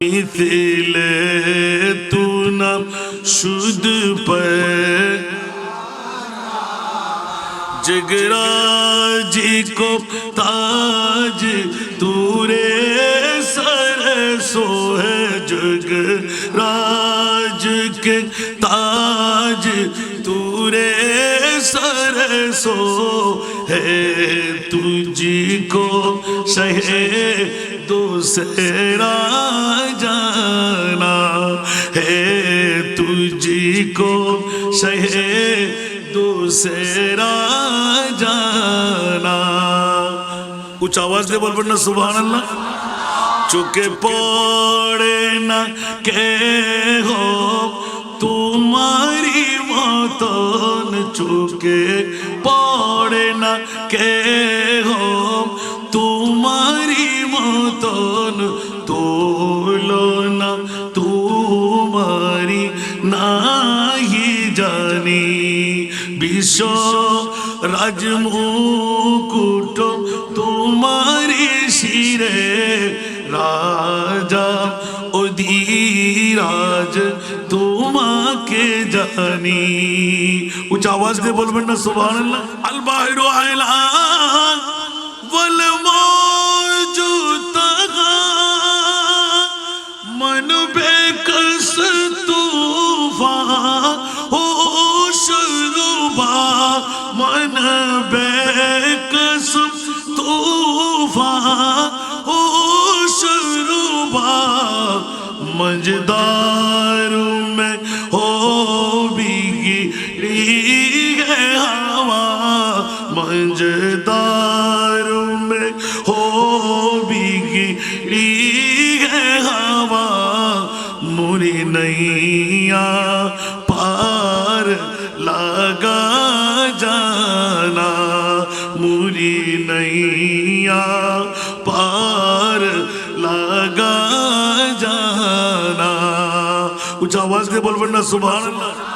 मिथिले तू न शुद्ध पर जगराज को ताज तूरे सर सो है जगराज के ताज तूरे सर सो है तुझको सहे दूसरा जाना है तुझको सहे दूसरा জানা উচ্চ আওয়াজ দিয়ে বলবেন না সুবহান আল্লাহ চোখে পড়ে না কে হো তোমারি মতন চোখে পড়ে না কে বিশ্ব রাজমুকুট তোমারি শিরে রাজা অধীরাজ তোমাকে জানি। উচ্চ আওয়াজ দিয়ে বলবেন না, সুবহানাল্লাহ। আল বাহিরু আইলা ওয়াল মওজুদা मन बेकस तूफ़ान हो शुरुबा मजदार में हो बिगड़ी है हवा मजदार में हो बिगड़ी है हवा मुरी नैया पार लगा जाना मुरी नैया पार लगा जाना कुछ आवाज दे बोल ना सुबह